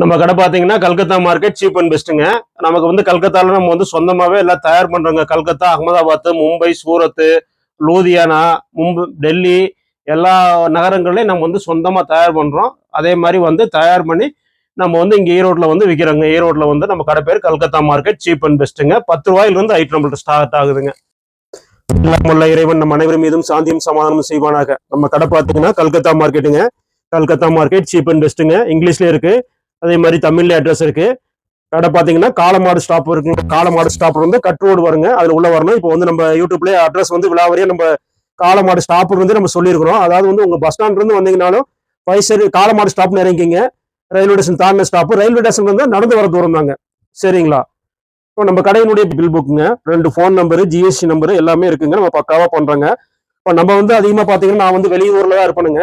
நம்ம கடை பார்த்தீங்கன்னா கல்கத்தா மார்க்கெட் சீப் அண்ட் பெஸ்ட்டுங்க நமக்கு வந்து கல்கத்தால நம்ம வந்து சொந்தமாகவே எல்லாம் தயார் பண்ணுறோங்க கல்கத்தா அகமதாபாத் மும்பை சூரத் லூதியானா மும்பை டெல்லி எல்லா நகரங்கள்லையும் நம்ம வந்து சொந்தமாக தயார் பண்ணுறோம் அதே மாதிரி வந்து தயார் பண்ணி நம்ம வந்து இங்கே ஈரோட்டில் வந்து விற்கிறோங்க ஈரோட்டில் வந்து நம்ம கடை பேர் கல்கத்தா மார்க்கெட் சீப் அண்ட் பெஸ்ட்டுங்க பத்து ரூபாயிலிருந்து ஐட்டம் நம்மள்ட்ட ஸ்டார்ட் ஆகுதுங்க. எல்லாமுள்ள இறைவன் நம்ம அனைவரும் மீதும் சாந்தியும் சமாதானமும் செய்வானாக. நம்ம கடை பார்த்தீங்கன்னா கல்கத்தா மார்க்கெட்டுங்க கல்கத்தா மார்க்கெட் சீப் அண்ட் பெஸ்ட்டுங்க இங்கிலீஷ்லேயே இருக்குது அதே மாதிரி தமிழ்ல அட்ரஸ் இருக்கு. கடை பார்த்தீங்கன்னா காலமாடு ஸ்டாப் இருக்குங்க காலமாடு ஸ்டாப் வந்து கட் ரோடு வருங்க. அதில் உள்ள வரணும். இப்போ வந்து நம்ம யூடியூப்லேயே அட்ரஸ் வந்து விழாவறியா நம்ம காலமாடு ஸ்டாப் வந்து நம்ம சொல்லியிருக்கிறோம். அதாவது வந்து உங்க பஸ் ஸ்டாண்ட்ல இருந்து வந்தீங்கனாலும் பைசர் காலமாடு ஸ்டாப்னு இறங்கிங்க. ரயில்வே ஸ்டேஷன் தாண்டின ஸ்டாப் ரயில்வே ஸ்டேஷன் வந்து நடந்து வர தூரம் தாங்க. சரிங்களா? இப்போ நம்ம கடையினுடைய பில் புக்குங்க ரெண்டு ஃபோன் நம்பரு ஜிஎஸ்டி நம்பரு எல்லாமே இருக்குங்க. நம்ம பக்காவா பண்றோங்க. இப்போ நம்ம வந்து அதிகமாக பார்த்தீங்கன்னா நான் வந்து வெளியூர்ல தான் இருப்பேனுங்க.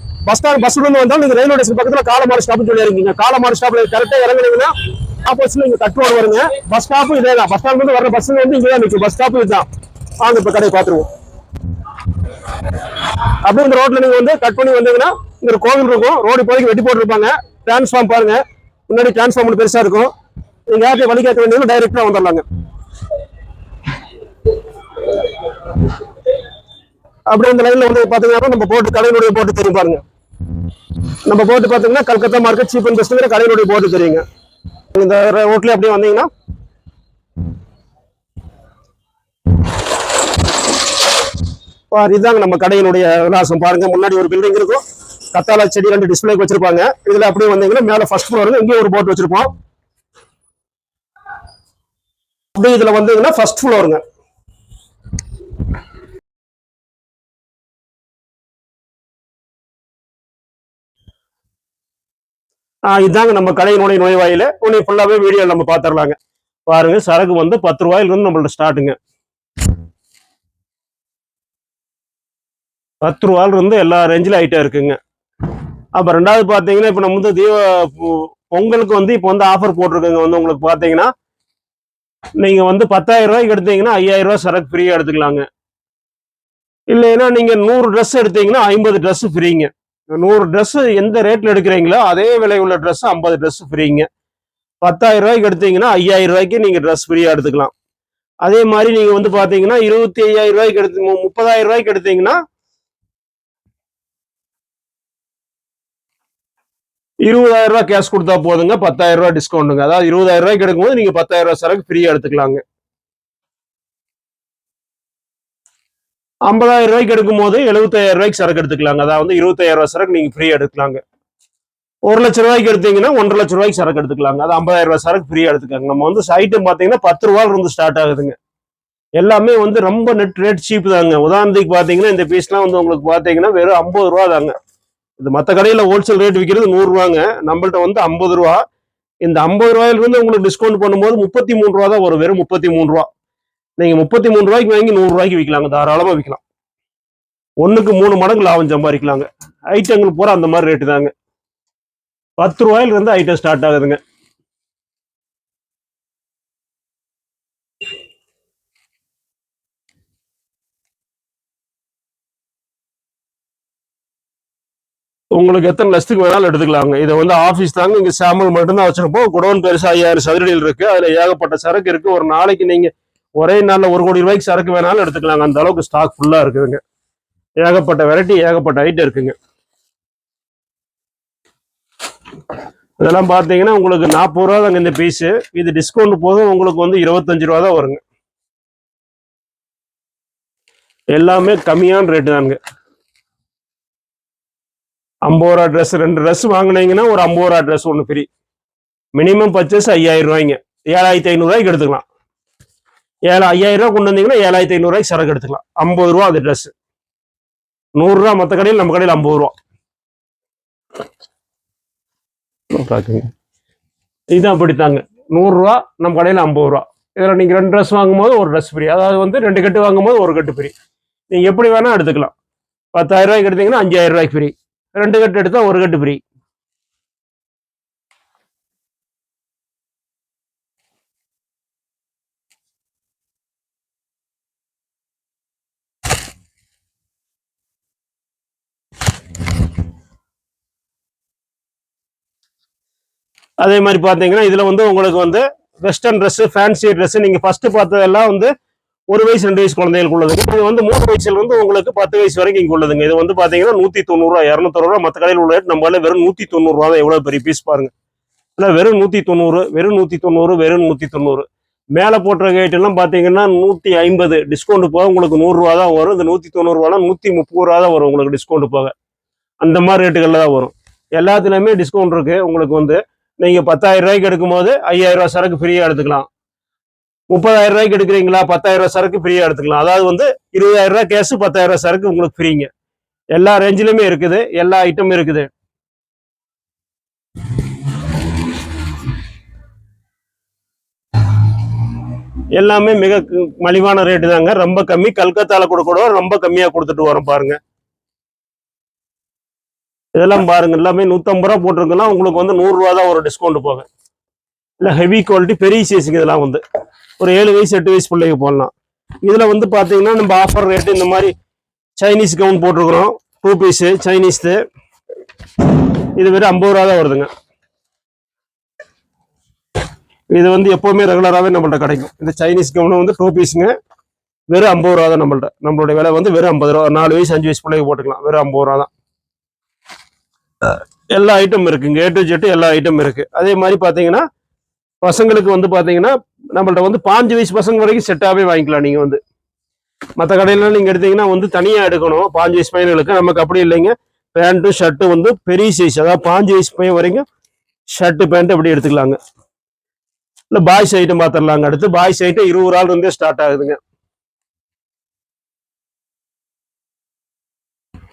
பஸ் ஸ்டாண்ட் பஸ் இருந்து வந்தாலும் நீங்க ரயில்வே ஸ்டேஷன் பக்கத்துல காலமாறு ஸ்டாப்னு சொல்லி இருக்கீங்க காலமாறு ஸ்டாப்ல கரெக்டா இறங்குனீங்கன்னா ஆப்போசிட்ல இங்க கட் வருங்க. பஸ் ஸ்டாப்பும் இதே தான் பஸ் ஸ்டாண்ட் வந்து வர பஸ் வந்து இங்கே தான் நிற்கும் பஸ் ஸ்டாப்பும் இதுதான். வாங்க இப்ப கடையை பார்த்துருவோம். அப்படியே இந்த ரோட்ல நீங்க வந்து கட் பண்ணி வந்தீங்கன்னா இங்க ஒரு கோவில் இருக்கும். ரோடு போய் வெட்டி போட்டுருப்பாங்க. டிரான்ஸ்ஃபார்ம் பாருங்க. முன்னாடி டிரான்ஸ்ஃபார்ம் ஒன்று பெருசா இருக்கும். நீங்க யார்கிட்ட வழி கேட்க வேண்டியது டைரக்டா வந்துடலாங்க. அப்படியே இந்த லைன்ல வந்து பாத்தீங்கன்னா நம்ம போட்டு கடையினுடைய போட்டு தெரியும் பாருங்க. நம்ம போட்டு பார்த்தீங்கன்னா கல்கத்தா மார்க்கெட் சீப் அண்ட் பெஸ்ட்டுங்கிற கடையினுடைய போட்டு தெரியுங்க. இந்த ரோட்ல அப்படியே வந்தீங்கன்னா பாரு, நம்ம கடையினுடைய விலாசம். பாருங்க முன்னாடி ஒரு பில்டிங் இருக்கும். கத்தாழை செடி ரெண்டு டிஸ்பிளேக்கு வச்சிருப்பாங்க. இதுல அப்படியே வந்தீங்கன்னா மேல ஃபர்ஸ்ட் ஃப்ளோர் இங்கேயும் ஒரு போட் வச்சிருப்போம். அப்படியே இதுல வந்தீங்கன்னா ஃபர்ஸ்ட் ஃப்ளோருங்க ஆஹ் இதாங்க நம்ம கடையினுடைய நுழைவாயில. உன்னை ஃபுல்லாவே வீடியோ நம்ம பாத்துரலாங்க. பாருங்க சரக்கு வந்து பத்து ரூபாயில இருந்து நம்மள்ட்ட ஸ்டார்ட்டுங்க பத்து ரூபாயில இருந்து எல்லா ரேஞ்சில் ஐட்டம் இருக்குங்க. அப்போ ரெண்டாவது பார்த்தீங்கன்னா இப்போ நம்ம வந்து தீப பொங்கலுக்கு வந்து இப்போ வந்து ஆஃபர் போட்டிருக்கோங்க. வந்து உங்களுக்கு பார்த்தீங்கன்னா நீங்கள் வந்து பத்தாயிரம் ரூபாய்க்கு எடுத்தீங்கன்னா ஐயாயிரம் ரூபாய் சரக்கு ஃப்ரீயாக எடுத்துக்கலாங்க. இல்லைன்னா நீங்கள் நூறு ட்ரெஸ் எடுத்தீங்கன்னா ஐம்பது ட்ரெஸ் ஃப்ரீங்க நூறு ட்ரெஸ்ஸு எந்த ரேட்டில் எடுக்கிறீங்களோ அதே விலை உள்ள ட்ரெஸ்ஸு ஐம்பது ட்ரெஸ் ஃப்ரீங்க பத்தாயிரம் ரூபாய்க்கு எடுத்தீங்கன்னா ஐயாயிரம் ரூபாய்க்கு நீங்கள் ட்ரெஸ் ஃப்ரீயாக எடுத்துக்கலாம். அதே மாதிரி நீங்கள் வந்து பார்த்தீங்கன்னா இருபத்தி ஐயாயிரம் ரூபாய்க்கு எடுத்து முப்பதாயிரம் ரூபாய்க்கு எடுத்தீங்கன்னா இருபதாயிரம் ரூபாய் கேஷ் கொடுத்தா போதுங்க பத்தாயிரம் ரூபாய் டிஸ்கவுண்ட்டுங்க அதாவது இருபதாயிரம் ரூபாய்க்கு எடுக்கும்போது நீங்கள் பத்தாயிரம் ரூபாய் சரக்கு ஃப்ரீயாக எடுத்துக்கலாங்க. ஐம்பதாயிரம் ரூபாய்க்கு எடுக்கும்போது எழுபத்தாயிரம் ரூபாய்க்கு சரக்கு எடுத்துக்கலாங்க. அதாவது இருபத்தாயிரம் ரூபாய் சரக்கு நீங்க ஃப்ரீயா எடுக்கலாங்க. ஒரு லட்ச ரூபாய்க்கு எடுத்தீங்கன்னா ஒன்றரை லட்ச ரூபாய்க்கு சரக்கு எடுத்துக்கலாங்க. அது ஐம்பதாயிரம் ரூபாய் சரக்கு ஃப்ரீயா எடுத்துக்காங்க. நம்ம வந்து ஐட்டம் பாத்தீங்கன்னா பத்து ரூபாயில இருந்து ஸ்டார்ட் ஆகுதுங்க. எல்லாமே வந்து ரொம்ப நெட் ரேட் சீப் தாங்க. உதாரணத்துக்கு பாத்தீங்கன்னா இந்த பீஸ்லாம் வந்து உங்களுக்கு பாத்தீங்கன்னா வெறும் ஐம்பது ரூபா தாங்க. இது மற்ற கடையில ஹோல்சேல் ரேட் விற்கிறது நூறுரூவாங்க நம்மள்ட்ட வந்து ஐம்பது ரூபா. இந்த ஐம்பது ரூபாயிலிருந்து உங்களுக்கு டிஸ்கவுண்ட் பண்ணும்போது முப்பத்தி மூணு ரூபா தான் வரும். வெறும் முப்பத்தி மூணு ரூபா. நீங்க முப்பத்தி மூணு ரூபாய்க்கு வாங்கி நூறு ரூபாய்க்கு விற்கலாங்க தாராளமா விற்கலாம் ஒண்ணுக்கு மூணு மடங்கு லாபம் சம்பாதிக்கலாங்க. ஐட்டங்கள் பூரா அந்த மாதிரி ரேட்டு தாங்க. பத்து ரூபாயில இருந்து ஐட்டம் ஸ்டார்ட் ஆகுதுங்க. உங்களுக்கு எத்தனை லட்சத்துக்கு வேணாலும் எடுத்துக்கலாங்க. இதை வந்து ஆஃபீஸ் தாங்க இங்கே சாம்பிள் மட்டும்தான் வச்சிருப்போம். குடோன் பெருசாக ஐயாயிரம் சதுரடியில் இருக்குது அதில் ஏகப்பட்ட சரக்கு இருக்குது ஒரு நாளைக்கு நீங்கள் ஒரே நாளில் ஒரு கோடி ரூபாய்க்கு சரக்கு வேணாலும் எடுத்துக்கலாங்க. அந்த அளவுக்கு ஸ்டாக் ஃபுல்லாக இருக்குதுங்க. ஏகப்பட்ட வெரைட்டி ஏகப்பட்ட ஐட்டம் இருக்குங்க. இதெல்லாம் பார்த்தீங்கன்னா உங்களுக்கு நாற்பது ரூபா தாங்க இந்த பீஸு இது டிஸ்கவுண்ட் போதும் உங்களுக்கு வந்து இருபத்தஞ்சு ரூபா தான் வருங்க. எல்லாமே கம்மியான ரேட்டு தானுங்க. ஐம்பது ரூபா ட்ரெஸ் ரெண்டு ட்ரெஸ் வாங்கினீங்கன்னா ஒரு ஐம்பது ரூபா ட்ரெஸ் ஒன்று ஃப்ரீ மினிமம் பர்ச்சேஸ் ஐயாயிரம் ரூபாய்ங்க. ஏழாயிரத்தி ஐநூறுரூவாய்க்கு எடுத்துக்கலாம். ஏழு ஐயாயிரம் ரூபா கொண்டு வந்தீங்கன்னா ஏழாயிரத்தி ஐநூறுரூவாய்க்கு சரக்கு எடுத்துக்கலாம். ஐம்பது ரூபா அது ட்ரெஸ் நூறுரூவா மற்ற கடையில் நம்ம கடையில் ஐம்பது ரூபா. பார்க்குங்க இதுதான் அப்படித்தாங்க. நூறுரூவா நம்ம கடையில் ஐம்பது ரூபா. இதில் நீங்கள் ரெண்டு ட்ரெஸ் வாங்கும்போது ஒரு ட்ரெஸ் ஃப்ரீ அதாவது வந்து ரெண்டு கட்டு வாங்கும்போது ஒரு கட்டு ஃப்ரீ நீங்கள் எப்படி வேணால் எடுத்துக்கலாம். பத்தாயிரம் ரூபாய்க்கு எடுத்தீங்கன்னா அஞ்சாயிரம் ரூபாய்க்கு ஃப்ரீ ரெண்டு கட்டு எடுத்தால் ஒரு கட்டு ஃப்ரீ அதே மாதிரி பார்த்தீங்கன்னா இதில் வந்து உங்களுக்கு வந்து வெஸ்டர்ன் ட்ரெஸ்ஸு ஃபேன்சி ட்ரெஸ்ஸு நீங்கள் ஃபஸ்ட்டு பார்த்ததெல்லாம் வந்து ஒரு வயசு ரெண்டு வயசு குழந்தைகளுக்கு உள்ளதுங்க இது வந்து மூணு வயசுல இருந்து உங்களுக்கு பத்து வயசு வரைக்கும் இங்கே உள்ளதுங்க. இது வந்து பார்த்தீங்கன்னா நூற்றி தொண்ணூறுரூவா இரநூத்தொரு மற்ற கடையில் உள்ள ரேட் நம்ம வெறும் நூற்றி தொண்ணூறுரூவா தான் எவ்வளோ பெரிய பீஸ் பாருங்க. இல்லை வெறும் நூற்றி தொண்ணூறு வெறும் நூற்றி தொண்ணூறு வெறும் நூற்றி தொண்ணூறு மேலே போட்டுற கேட்டெல்லாம் எல்லாம் பார்த்தீங்கன்னா நூற்றி ஐம்பது. டிஸ்கவுண்ட் போக உங்களுக்கு நூறுரூவா தான் வரும். இந்த நூற்றி தொண்ணூறுரூவானா நூற்றி முப்பது ரூபா தான் வரும் உங்களுக்கு டிஸ்கவுண்ட் போக. அந்த மாதிரி ரேட்டுகளில் தான் வரும். எல்லாத்துலேயுமே டிஸ்கவுண்ட் இருக்குது உங்களுக்கு வந்து நீங்கள் பத்தாயிரம் ரூபாய்க்கு எடுக்கும்போது ஐயாயிரம் ரூபா சரக்கு ஃப்ரீயாக எடுத்துக்கலாம். முப்பதாயிரம் ரூபாய்க்கு எடுக்கிறீங்களா பத்தாயிரம் ரூபா சரக்கு ஃப்ரீயாக எடுத்துக்கலாம். அதாவது வந்து இருபதாயிரம் ரூபா கேஸு பத்தாயிரம் ரூபா சரக்கு உங்களுக்கு ஃப்ரீங்க எல்லா ரேஞ்சிலுமே இருக்குது எல்லா ஐட்டமும் இருக்குது. எல்லாமே மிக மலிவான ரேட்டு தாங்க. ரொம்ப கம்மி. கல்கத்தால கூட கூட ரொம்ப கம்மியாக கொடுத்துட்டு வரோம் பாருங்கள் இதெல்லாம் பாருங்க எல்லாமே நூத்தம்பது ரூபா போட்டிருக்குன்னா உங்களுக்கு வந்து நூறு ரூபா தான் ஒரு டிஸ்கவுண்ட் போக இல்லை ஹெவி குவாலிட்டி பெரிய சைஸுங்க இதெல்லாம் வந்து. ஒரு ஏழு வயசு எட்டு வயசு பிள்ளைங்க போடலாம். இதில் வந்து பார்த்தீங்கன்னா நம்ம ஆஃபர் ரேட்டு இந்த மாதிரி சைனீஸ் கவுன் போட்டிருக்கிறோம். டூ பீஸு சைனீஸ்து இது வெறும் ஐம்பது ரூபா தான் வருதுங்க. இது வந்து எப்போவுமே ரெகுலராகவே நம்மள்ட்ட கிடைக்கும். இந்த சைனீஸ் கவுன் வந்து டூ பீஸுங்க வெறும் ஐம்பது ரூபா தான் நம்மள்ட்ட. நம்மளுடைய விலை வந்து வெறும் ஐம்பது ரூபா. நாலு வயசு அஞ்சு வயசு பிள்ளைங்க போட்டுக்கலாம். வெறும் ஐம்பது ரூபா தான். எல்லா ஐட்டம் இருக்குங்க. ஏ டு ஜெட் எல்லா ஐட்டம் இருக்கு. அதே மாதிரி பார்த்தீங்கன்னா பசங்களுக்கு வந்து பார்த்தீங்கன்னா நம்மள்ட்ட வந்து பாஞ்சு வயசு பசங்க வரைக்கும் செட்டாகவே வாங்கிக்கலாம் நீங்கள் வந்து. மற்ற கடையிலலாம் நீங்கள் எடுத்தீங்கன்னா வந்து தனியாக எடுக்கணும். பாஞ்சு வயசு பையன்களுக்கு நமக்கு அப்படி இல்லைங்க. பேண்ட்டு ஷர்ட்டு வந்து பெரிய சைஸ் அதாவது பாஞ்சு வயசு பையன் வரைக்கும் ஷர்ட்டு பேண்ட் அப்படி எடுத்துக்கலாங்க. இல்லை பாய்ஸ் ஐட்டம் பார்த்துடலாங்க அடுத்து பாய்ஸ் ஐட்டம் இருபது நாள் இருந்தே ஸ்டார்ட் ஆகுதுங்க.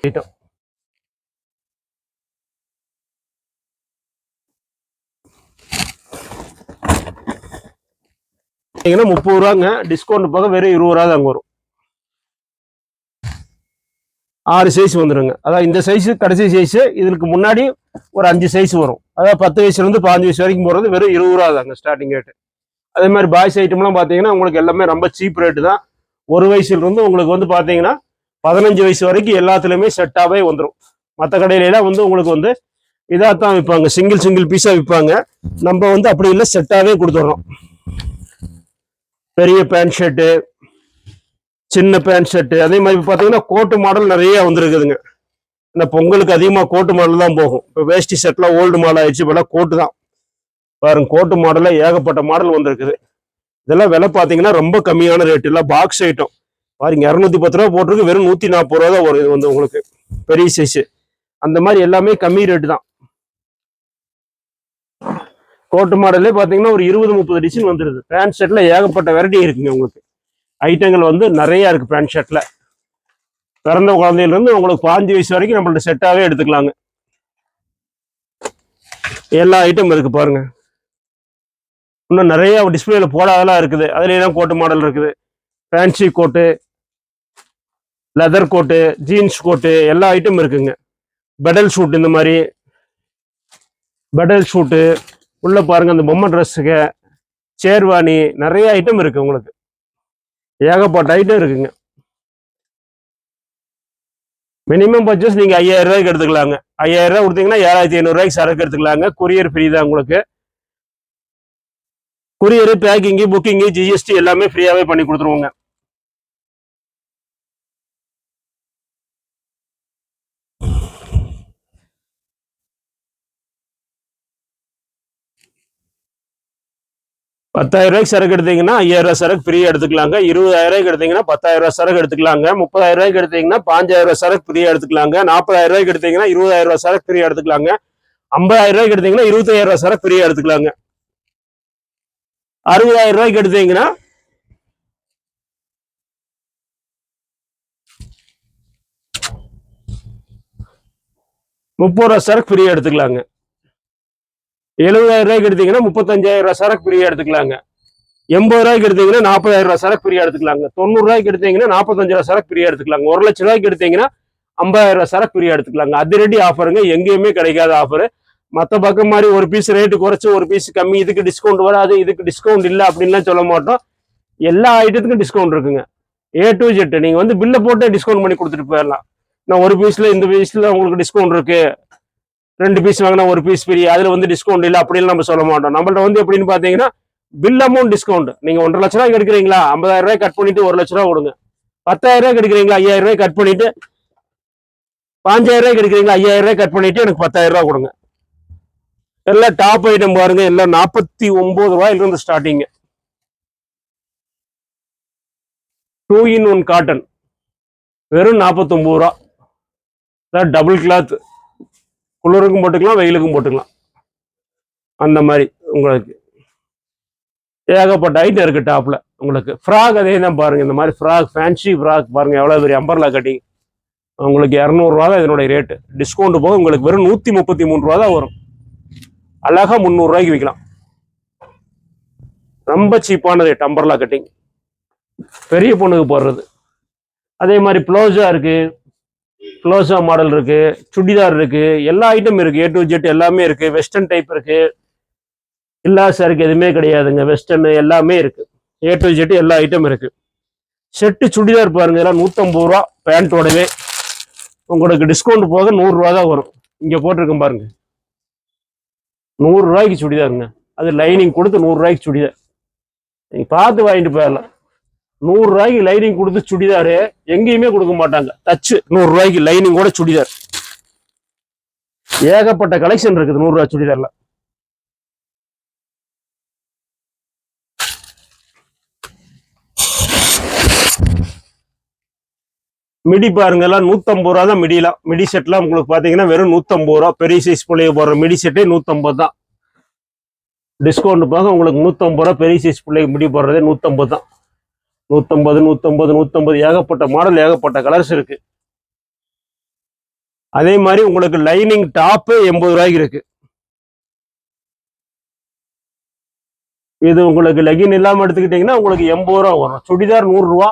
ஐட்டம் பார்த்தீங்கன்னா முப்பது ரூபாங்க. டிஸ்கவுண்ட் போக வெறும் இருபது ரூபா தாங்க வரும். ஆறு சைஸ் வந்துருங்க. அதான் இந்த சைஸ் கடைசி சைஸ் இதுக்கு முன்னாடி ஒரு அஞ்சு சைஸ் வரும். அதாவது பத்து வயசுல இருந்து பாஞ்சு வயசு வரைக்கும் போகிறது வெறும் இருபது ரூபா தாங்க ஸ்டார்டிங் ரேட்டு அதே மாதிரி பாய்ஸ் ஐட்டம்லாம் பார்த்தீங்கன்னா உங்களுக்கு எல்லாமே ரொம்ப சீப் ரேட்டு தான். ஒரு வயசுல இருந்து உங்களுக்கு வந்து பார்த்தீங்கன்னா பதினஞ்சு வயசு வரைக்கும் எல்லாத்துலேயுமே செட்டாகவே வந்துடும் மற்ற கடையிலலாம் வந்து உங்களுக்கு வந்து இதாக தான் விற்பாங்க சிங்கிள் சிங்கிள் பீஸாக விற்பாங்க நம்ம வந்து அப்படி இல்லை செட்டாகவே கொடுத்துட்றோம் பெரிய பேண்ட் ஷர்ட்டு சின்ன பேண்ட் ஷர்ட்டு அதே மாதிரி பார்த்தீங்கன்னா கோட்டு மாடல் நிறைய வந்திருக்குதுங்க. இந்த பொங்கலுக்கு அதிகமாக கோட்டு மாடல் தான் போகும். இப்போ வேஷ்டி ஷர்ட்லாம் ஓல்டு மாடல் ஆயிடுச்சு இப்போலாம் கோட்டு தான். பாருங்க கோட்டு மாடலில் ஏகப்பட்ட மாடல் வந்திருக்குது. இதெல்லாம் விலை பார்த்தீங்கன்னா ரொம்ப கம்மியான ரேட்டு இல்லை பாக்ஸ் ஐட்டம் பாருங்க இரநூத்தி பத்து ரூபா போட்டிருக்கு வெறும் நூற்றி நாற்பது ரூபா தான் வரும் இது வந்து உங்களுக்கு. பெரிய சைஸு அந்த மாதிரி எல்லாமே கம்மி ரேட்டு தான். கோட்டு மாடலே பார்த்தீங்கன்னா ஒரு இருபது முப்பது டிசைன் வந்துருது. பேண்ட் ஷர்ட்டில் ஏகப்பட்ட வெரைட்டி இருக்குங்க உங்களுக்கு. ஐட்டங்கள் வந்து நிறையா இருக்குது பேண்ட் ஷர்ட்டில் பிறந்த குழந்தையிலேருந்து உங்களுக்கு பாஞ்சு வயசு வரைக்கும் நம்மள்ட்ட செட்டாகவே எடுத்துக்கலாங்க. எல்லா ஐட்டம் இருக்குது பாருங்க. இன்னும் நிறையா டிஸ்பிளேல போடாதெல்லாம் இருக்குது. அதுல கோட்டு மாடல் இருக்குது. Fancy coat leather coat jeans coat எல்லா ஐட்டம் இருக்குங்க. பெடல் ஷூட் இந்த மாதிரி. பெடல் ஷூட்டு உள்ள பாருங்க அந்த பொம்மை ட்ரெஸ்ஸுக்கு சேர்வாணி நிறைய ஐட்டம் இருக்கு உங்களுக்கு. ஏகப்பட்ட ஐட்டம் இருக்குங்க. மினிமம் பர்ச்சேஸ் நீங்க ஐயாயிரம் ரூபாய்க்கு எடுத்துக்கலாங்க. ஐயாயிரம் ரூபாய் கொடுத்தீங்கன்னா ஏழாயிரத்தி ஐநூறுரூவாய்க்கு சரக்கு எடுத்துக்கலாங்க. கொரியர் ஃப்ரீ தான் உங்களுக்கு. கொரியரு பேக்கிங்கு புக்கிங்கு ஜிஎஸ்டி எல்லாமே ஃப்ரீயாகவே பண்ணி கொடுத்துருவோங்க. பத்தாயிரம் ரூபாய்க்கு சரக்கு எடுத்தீங்கன்னா ஐயாயிரம் ரூபாய் சரக்கு ஃப்ரீயாக எடுத்துக்கலாங்க. இருபதாயிரம் ரூபாய்க்கு எடுத்தீங்கன்னா பத்தாயிரம் ரூபாய் சரக்கு எடுத்துக்கலாங்க. முப்பதாயிரம் ரூபாய்க்கு எடுத்தீங்கன்னா பாஞ்சாயிரம் ரூபாய் சரக்கு ஃப்ரீயாக எடுத்துக்கலாங்க. நாற்பதாயிரம் ரூபாய்க்கு எடுத்தீங்கன்னா இருபதாயிரம் ரூபாய் சரக்கு ஃப்ரீயாக எடுத்துக்கலாங்க. ஐம்பதாயிரம் ரூபாய்க்கு எடுத்தீங்கன்னா இருபத்தாயிரம் ரூபாய் சரக்கு ஃப்ரீயாக எடுத்துக்கலாங்க. அறுபதாயிரம் ரூபாய்க்கு எடுத்தீங்கன்னா முப்பது ரூபா சரக்கு ஃப்ரீயாக எடுத்துக்கலாங்க. எழுபதாயிரம் ரூபாய்க்கு எடுத்தீங்கன்னா முப்பத்தஞ்சாயிரம் ரூபாய் சரக்கு ஃப்ரீயா எடுத்துக்கலாங்க. எண்பது ரூபாய்க்கு எடுத்தீங்கன்னா நாற்பதாயிரம் ரூபாய் சரக்கு ஃப்ரீயா எடுத்துக்கலாங்க. தொண்ணூறு ரூபாய்க்கு எடுத்தீங்கன்னா நாற்பத்தஞ்சாயிரம் சரக்கு ஃப்ரீயா எடுத்துக்கலாங்க. ஒரு லட்ச ரூபாய்க்கு எடுத்தீங்கன்னா ஐம்பதாயிரம் ரூபாய் சரக்கு ஃப்ரீயா எடுத்துக்கலாங்க. அதிரடி ஆஃபருங்க எங்கேயுமே கிடைக்காத ஆஃபரு மற்ற பக்கம் மாதிரி ஒரு பீஸ் ரேட்டு குறைச்சி ஒரு பீஸ் கம்மி இதுக்கு டிஸ்கவுண்ட் வராது இதுக்கு டிஸ்கவுண்ட் இல்லை அப்படின்லாம் சொல்ல மாட்டோம். எல்லா ஐட்டத்துக்கும் டிஸ்கவுண்ட் இருக்குங்க. ஏ டு ஜெட் நீங்கள் வந்து பில்லை போட்டு டிஸ்கவுண்ட் பண்ணி கொடுத்துட்டு போயிடலாம். நான் ஒரு பீஸில் இந்த பீஸில் உங்களுக்கு டிஸ்கவுண்ட் இருக்குது ரெண்டு பீஸ் வாங்கினா ஒரு பீஸ் ஃப்ரீ அதில் வந்து டிஸ்கவுண்ட் இல்லை அப்படின்னு நம்ம சொல்ல மாட்டோம். நம்மள்ட்ட வந்து எப்படின்னு பார்த்தீங்கன்னா பில் அமௌண்ட் டிஸ்கவுண்ட் நீங்கள் ஒன்றரை லட்ச ரூபாய்க்கு எடுக்கிறீங்களா? ஐம்பதாயிரம் ரூபாய் கட் பண்ணிட்டு ஒரு லட்ச ரூபா கொடுங்க. பத்தாயிரம் ரூபாய்க்கு எடுக்கிறீங்களா? ஐயாயிரம் ரூபாய் கட் பண்ணிட்டு பாஞ்சாயிரம் ரூபாய்க்கு எடுக்கிறீங்களா? ஐயாயிரம் ரூபாய் கட் பண்ணிட்டு எனக்கு பத்தாயிரம் ரூபா கொடுங்க. எல்லாம் டாப் ஐட்டம் பாருங்க. எல்லாம் நாற்பத்தி ஒன்பது ரூபாயிலிருந்து starting two in one cotton வெறும் நாற்பத்தொம்பது ரூபா. டபுள் கிளாத் குளிருக்கும் போட்டுக்கலாம் வெயிலுக்கும் போட்டுக்கலாம். அந்த மாதிரி உங்களுக்கு. ஏகப்பட்ட ஐட்டம் இருக்குது டாப்பில் உங்களுக்கு ஃப்ராக் அதே தான் பாருங்கள் இந்த மாதிரி ஃப்ராக் ஃபேன்சி ஃப்ராக் பாருங்கள் எவ்வளோ பெரிய அம்பர்லா கட்டிங் உங்களுக்கு இரநூறுவா தான் இதனுடைய ரேட்டு டிஸ்கவுண்ட் போக உங்களுக்கு வெறும் நூற்றி முப்பத்தி மூணு ரூபா தான் வரும். அழகா முந்நூறுரூவாய்க்கு விற்கலாம் ரொம்ப சீப்பான ரேட் அம்பர்லா கட்டிங் பெரிய பொண்ணுக்கு போடுறது. அதே மாதிரி ப்ளவுஸா இருக்குது க்ளோஸா மாடல் இருக்கு சுடிதார் இருக்கு எல்லா ஐட்டம் இருக்கு ஏ டு ஜெட் எல்லாமே இருக்கு வெஸ்டர்ன் டைப் இருக்கு. இல்லா சாருக்கு எதுவுமே கிடையாதுங்க வெஸ்டர்ன் எல்லாமே இருக்கு. ஏ டு ஜெட் எல்லா ஐட்டம் இருக்கு. செட்டு சுடிதார் பாருங்க இதெல்லாம் நூற்றம்பது ரூபா பேண்ட்டோடவே உங்களுக்கு டிஸ்கவுண்ட் போக நூறுரூவா தான் வரும். இங்கே போட்டிருக்கேன் பாருங்க. நூறுரூவாய்க்கு சுடிதாருங்க. அது லைனிங் கொடுத்து நூறுரூவாய்க்கு சுடிதார். நீங்கள் பார்த்து வாங்கிட்டு போயிடலாம். நூறு ரூபாய்க்கு லைனிங் கொடுத்து சுடிதாரு எங்கேயுமே கொடுக்க மாட்டாங்க. டச்சு நூறு ரூபாய்க்கு லைனிங் கூட சுடிதார். ஏகப்பட்ட கலெக்ஷன் இருக்குது நூறு ரூபாய் சுடிதார்ல. மிடி பாருங்க எல்லாம் நூத்தம்பது ரூபா தான் மிடிலாம் மிடி செட்லாம் உங்களுக்கு பாத்தீங்கன்னா வெறும் நூத்தம்பது ரூபா. பெரிய சைஸ் பிள்ளைய போடுற மிடி செட்டே நூத்தம்பது தான். டிஸ்கவுண்ட் போக உங்களுக்கு நூத்தம்பது ரூபா பெரிய சைஸ் பிள்ளைக்கு மிடி போடுறதே நூத்தம்பது தான். நூத்தம்பது நூத்தம்பது நூத்தம்பது ஏகப்பட்ட மாடல் ஏகப்பட்ட கலர்ஸ் இருக்கு. அதே மாதிரி உங்களுக்கு லைனிங் டாப்பு எண்பது ரூபாய்க்கு இருக்கு. இது உங்களுக்கு லெகின் இல்லாம எடுத்துக்கிட்டீங்கன்னா உங்களுக்கு எண்பது ரூபா வரும். சுடிதார் நூறு ரூபா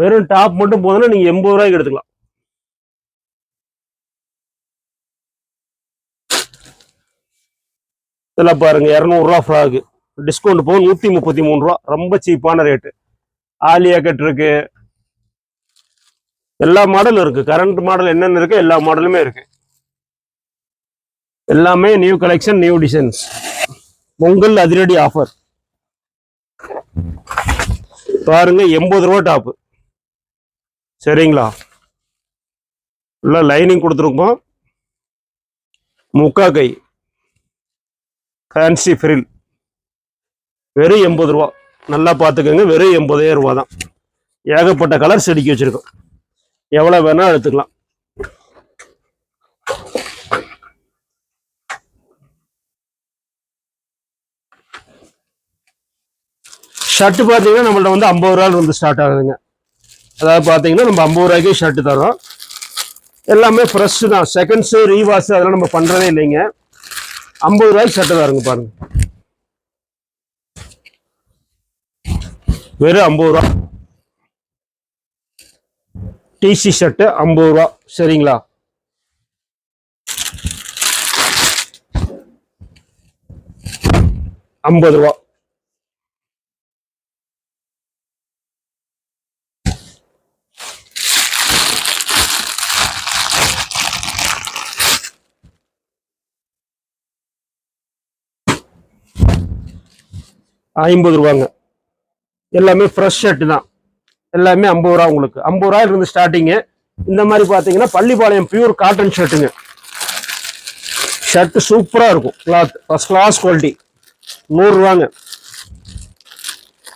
வெறும் டாப் மட்டும் போதுன்னா நீங்க எண்பது ரூபாய்க்கு எடுத்துக்கலாம். இதெல்லாம் பாருங்க இரநூறுவா ஃப்ராகு டிஸ்கவுண்ட் போக நூற்றி முப்பத்தி மூணு ரூபா. ரொம்ப சீப்பான ரேட்டு ஆலியா கட் இருக்கு. எல்லா மாடலும் இருக்கு. கரண்ட் மாடல் என்னென்ன இருக்கு? எல்லா மாடலுமே இருக்கு. எல்லாமே new collection new designs Pongal அதிரடி ஆஃபர் பாருங்க எண்பது ரூபா டாப்பு சரிங்களா? இல்லை லைனிங் கொடுத்துருக்கோம். முக்கா கை. ஃபேன்சி ஃப்ரில் வெறும் எண்பது ரூபா. நல்லா பார்த்துக்கோங்க வெறும் எண்பதாயிரம் ரூபா தான் ஏகப்பட்ட கலர் செடிக்கி வச்சிருக்கோம். எவ்வளோ வேணால் எடுத்துக்கலாம். ஷர்ட் பார்த்தீங்கன்னா நம்மள்ட்ட வந்து ஐம்பது ரூபாயில் வந்து ஸ்டார்ட் ஆகுதுங்க. அதாவது பார்த்தீங்கன்னா நம்ம ஐம்பது ரூபாய்க்கு ஷர்ட் தரோம் எல்லாமே ஃப்ரெஷ்ஷு தான். செகண்ட்ஸு ரீவாஷு அதெல்லாம் நம்ம பண்ணுறதே இல்லைங்க. ஐம்பது ரூபாய்க்கு ஷர்ட்டு தாருங்க பாருங்கள் வெறும் ஐம்பது ரூபா. டிசி ஷர்ட்டு ஐம்பது ரூபா. சரிங்களா? ஐம்பது ரூபா. ஐம்பது ரூபாங்க. எல்லாமே ஃப்ரெஷ் ஷர்ட்டு தான். எல்லாமே ஐம்பது ரூபா உங்களுக்கு. ஐம்பது ரூபாயில இருந்து ஸ்டார்டிங்கு இந்த மாதிரி பார்த்தீங்கன்னா பள்ளிப்பாளையம் பியூர் காட்டன் ஷர்ட்டுங்க ஷர்ட்டு சூப்பராக இருக்கும். கிளாத் ஃபஸ்ட் கிளாஸ் குவாலிட்டி நூறுரூவாங்க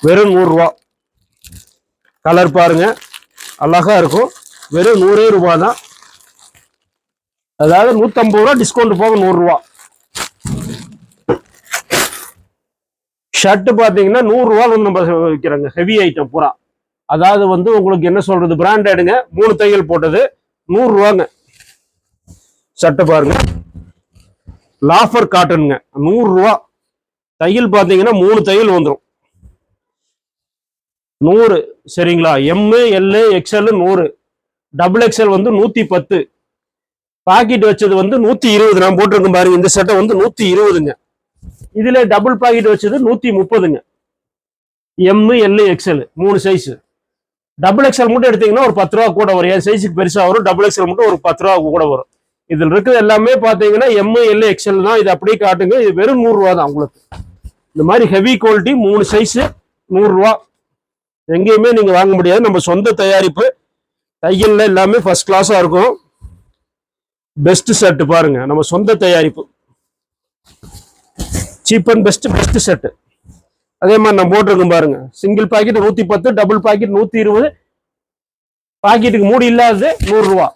வெறும் நூறுரூவா கலர் பாருங்க. அழகா இருக்கும். வெறும் நூறே ரூபா தான். அதாவது நூற்றம்பது ரூபா டிஸ்கவுண்ட் போக நூறுரூவா ஷர்ட் பார்த்தீங்கன்னா நூறுரூவா வந்து நம்ம விற்கிறோங்க ஹெவி ஐட்டம் பூரா. அதாவது வந்து உங்களுக்கு என்ன சொல்றது? பிராண்டடுங்க மூணு தையல் போட்டது. நூறுரூவாங்க ஷர்ட்டை பாருங்க. லாஃபர் காட்டனுங்க நூறுரூவா தையல் பார்த்தீங்கன்னா மூணு தையல் வந்துடும் நூறு. சரிங்களா? எம்மு எல்லு எக்ஸ்எல் நூறு. டபுள் எக்ஸ்எல் வந்து நூற்றி பத்து. பாக்கெட் வச்சது வந்து நூற்றி இருபது. நான் போட்டிருக்கேன் பாருங்க. இந்த சட்டை வந்து நூற்றி இருபதுங்க. இதுல டபுள் பாக்கெட் வச்சது நூத்தி முப்பதுங்க. எம்மு எல் எக்ஸ்எல் மூணு சைஸ் டபுள் எக்ஸ்எல் மட்டும் எடுத்தீங்கன்னா ஒரு பத்து ரூபா கூட வரும். என் சைஸுக்கு பெருசா வரும். டபுள் எக்ஸ்எல் மட்டும் ஒரு பத்து ரூபா கூட வரும். இதுல இருக்கிறது எல்லாமே பாத்தீங்கன்னா எம்மு எல் எக்ஸ்எல் தான். இது அப்படியே காட்டுங்க. இது வெறும் நூறு ரூபா தான் உங்களுக்கு. இந்த மாதிரி ஹெவி குவாலிட்டி மூணு சைஸ் நூறு ரூபா. எங்கேயுமே நீங்க வாங்க முடியாது. நம்ம சொந்த தயாரிப்பு. தையல்ல எல்லாமே ஃபர்ஸ்ட் கிளாஸா இருக்கும். பெஸ்ட் ஷர்ட் பாருங்க. நம்ம சொந்த தயாரிப்பு. Cheap and best best set அதே மாதிரி நான் போட்டிருக்கேன் பாருங்க. சிங்கிள் பாக்கெட் நூத்தி பத்து டபுள் பாக்கெட் நூத்தி இருபது. பாக்கெட்டுக்கு மூடி இல்லாதது நூறு ரூபா.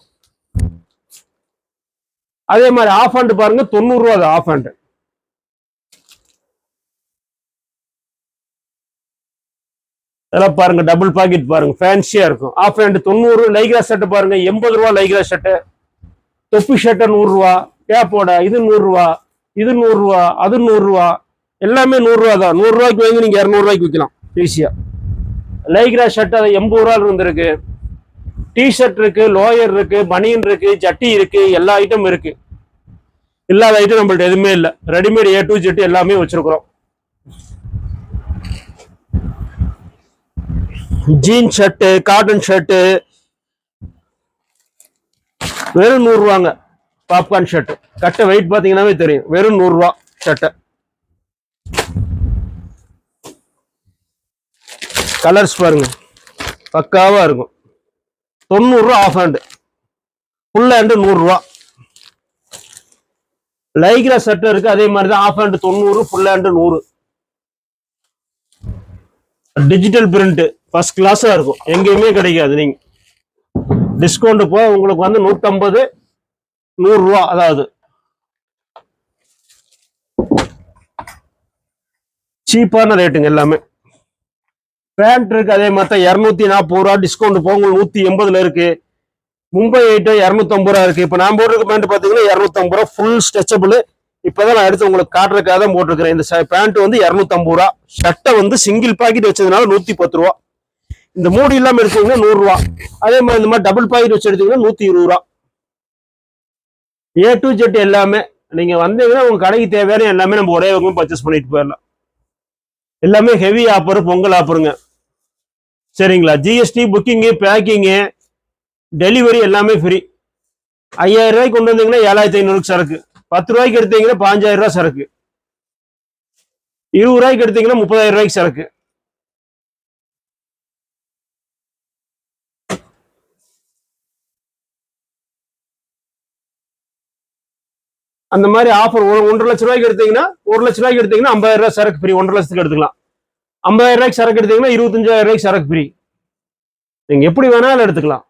அதே மாதிரி ஆஃப் ஹேண்ட் பாருங்க தொண்ணூறு ரூபா அது ஆஃப் ஹேண்ட் இதெல்லாம் பாருங்க டபுள் பாக்கெட் பாருங்க ஃபேன்சியா இருக்கும். ஆஃப் ஹேண்ட் தொண்ணூறு லைக்ரா ஷர்ட் பாருங்க எண்பது ரூபா லைக்ரா ஷர்ட் தொப்பி ஷர்ட்டு நூறு ரூபா கேப்போட இது நூறு ரூபா. இது நூறுரூவா அது நூறுரூவா எல்லாமே நூறுரூவா தான். நூறுரூவாய்க்கு வாங்கி நீங்கள் இரநூறுவாய்க்கு விற்கலாம் ஈஸியாக லைக்ரா ஷர்ட் அது எண்பது ரூபா இருந்திருக்கு. டிஷர்ட் ஷர்ட் லோயர் இருக்குது பனியன் இருக்குது ஜட்டி இருக்குது எல்லா ஐட்டமும் இருக்குது இல்லாத ஐட்டம் நம்மள்ட்ட எதுவுமே இல்லை. ரெடிமேட் ஏ டூ ஜெட் எல்லாமே வச்சுருக்குறோம். ஜீன் ஷர்ட்டு காட்டன் ஷர்ட்டு வெறும் நூறுரூவாங்க பாப்கார்ன் ஷர்ட் கட்டை வெயிட் பார்த்தீங்கன்னாவே தெரியும். வெறும் நூறுரூவா ஷர்ட்டை கலர்ஸ் பாருங்க. பக்காவாக இருக்கும். தொண்ணூறுரூவா ஆஃப் ஹேண்டு ஃபுல் ஹேண்டு நூறுரூவா. லைக்ரா சட்டை இருக்கு. அதே மாதிரி தான் ஆஃப் ஹேண்டு தொண்ணூறு ஃபுல் ஹேண்டு நூறு. டிஜிட்டல் பிரிண்ட்டு ஃபர்ஸ்ட் கிளாஸாக இருக்கும். எங்கேயுமே கிடைக்காது. நீங்கள் டிஸ்கவுண்ட் போக உங்களுக்கு வந்து நூற்றம்பது நூறுரூவா அதாவது. சீப்பான ரேட்டுங்க எல்லாமே. பேண்ட் இருக்கு அதே மாதிரி தான் இரநூத்தி நாற்பது ரூபா டிஸ்கவுண்ட் போக உங்களுக்கு நூற்றி எண்பதுல இருக்கு. மும்பை ஐட்டு இரநூத்தம்பது ரூபா இருக்கு. இப்போ நான் போட்டிருக்க பேண்ட் பார்த்தீங்கன்னா இரநூத்தம்பது ரூபா ஃபுல் ஸ்ட்ரெச்சபிள் இப்போதான் நான் எடுத்து உங்களுக்கு காட்டுறதுக்காக தான் போட்டிருக்கிறேன். இந்த பேண்ட் வந்து இரநூத்தம்பது ரூபா. ஷர்ட்டை வந்து சிங்கிள் பாக்கெட் வச்சதுனால நூற்றி பத்து ரூபா. இந்த மூடி இல்லாமல் எடுத்தீங்கன்னா நூறுரூவா அதே மாதிரி இந்த மாதிரி டபுள் பாக்கெட் வச்சு எடுத்தீங்கன்னா நூத்தி இருபது ரூபா. ஏ டு ஜெட் எல்லாமே நீங்கள் வந்தீங்கன்னா உங்கள் கடைக்கு தேவையான எல்லாமே நம்ம ஒரே வகையும் பர்ச்சேஸ் பண்ணிட்டு போயிடலாம். எல்லாமே ஹெவி ஆஃபர் பொங்கல் ஆஃபருங்க சரிங்களா? ஜிஎஸ்டி புக்கிங்கு பேக்கிங்கு டெலிவரி எல்லாமே ஃப்ரீ ஐயாயிரம் ரூபாய்க்கு கொண்டு வந்தீங்கன்னா ஏழாயிரத்தி ஐநூறுக்கு சரக்கு. பத்து ரூபாய்க்கு எடுத்தீங்கன்னா பாஞ்சாயிரம் ரூபா சரக்கு. இருபது ரூபாய்க்கு எடுத்தீங்கன்னா முப்பதாயிரம் ரூபாய்க்கு சரக்கு. அந்த மாதிரி ஆஃபர் ஒரு ஒன்றரை லட்ச ரூபாய்க்கு எடுத்தீங்கன்னா ஒரு லட்ச ரூபாய்க்கு எடுத்தீங்கன்னா ஐம்பதாயிரம் ரூபாய் சரக்கு ஃப்ரீ ஒன்றரை லட்சத்துக்கு எடுத்துக்கலாம். ஐம்பதாயிரம் ரூபாய்க்கு சரக்கு எடுத்தீங்கன்னா இருபத்தஞ்சாயிரம் ரூபாய்க்கு சரக்கு ஃப்ரீ நீங்க எப்படி வேணாலும் எடுத்துக்கலாம்.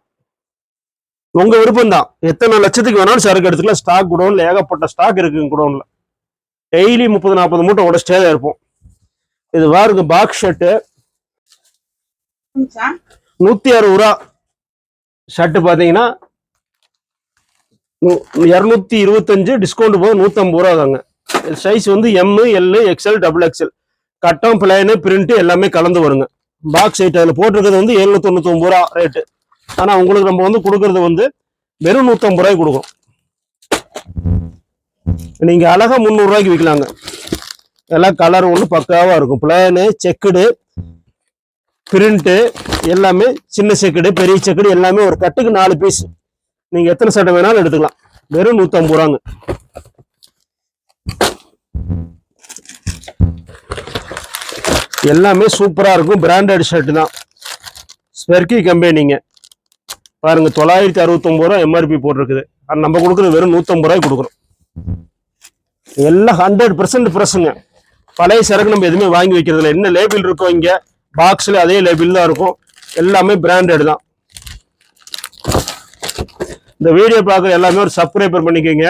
உங்க விருப்பம் தான். எத்தனை லட்சத்துக்கு வேணாலும் சரக்கு எடுத்துக்கலாம். ஸ்டாக் குடோன்ல ஏகப்பட்ட ஸ்டாக் இருக்குங்க குடோன்ல. டெய்லி முப்பது நாற்பது மூட்டை உடச்சிட்டே தான் இருப்போம். இது பாருங்க பாக்ஸ் ஷர்ட்டு நூத்தி அறுபது ரூபா ஷர்ட் பாத்தீங்கன்னா இரநூத்தி இருபத்தஞ்சு டிஸ்கவுண்ட் போக நூற்றம்பது ரூபா தாங்க சைஸ் வந்து M L XL double XL கட்டம் பிளைனு பிரிண்ட்டு எல்லாமே கலந்து வருங்க. பாக்ஸ் ஐட் அதில் போட்டிருக்கிறது வந்து எழுநூத்தி தொண்ணூத்தொம்பது ரூபா ரேட்டு ஆனால் உங்களுக்கு நம்ம வந்து கொடுக்கறது வந்து வெறும் நூற்றம்பது ரூபாய்க்கு கொடுக்கும் நீங்கள் அழகாக முந்நூறுரூவாய்க்கு விற்கலாங்க எல்லாம் கலர் ஒன்று பக்காவாக இருக்கும். பிளேனு செக்குடு பிரிண்ட்டு எல்லாமே சின்ன செக்குடு பெரிய செக்குடு எல்லாமே ஒரு கட்டுக்கு நாலு பீஸ் நீங்க எத்தனை சட்டை வேணாலும் எடுத்துக்கலாம். வெறும் நூத்தம்பது ரூபாங்க. எல்லாமே சூப்பரா இருக்கும். பிராண்டட் ஷர்ட் தான். ஸ்பெர்கி கம்பெனிங்க பாருங்க தொள்ளாயிரத்தி அறுபத்தொம்பது ரூபா எம்ஆர்பி போட்டிருக்குது. அது நம்ம கொடுக்குறது வெறும் நூற்றம்பது ரூபாய்க்கு கொடுக்குறோம். எல்லாம் ஹண்ட்ரட் பர்சன்ட் ஃப்ரெஷ்ஷுங்க பழைய சரக்கு நம்ம எதுவுமே வாங்கி வைக்கிறதில்ல. என்ன லேபிள் இருக்கோ இங்கே? பாக்ஸில் அதே லேபிள் தான் இருக்கும். எல்லாமே பிராண்டட் தான். இந்த வீடியோ பார்க்குற எல்லாமே ஒரு சப்ஸ்கிரைபர் பண்ணிக்கோங்க.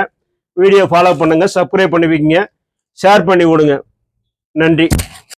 வீடியோ ஃபாலோ பண்ணுங்கள் சப்ஸ்கிரைப் பண்ணி வைக்கிங்க ஷேர் பண்ணி விடுங்க நன்றி.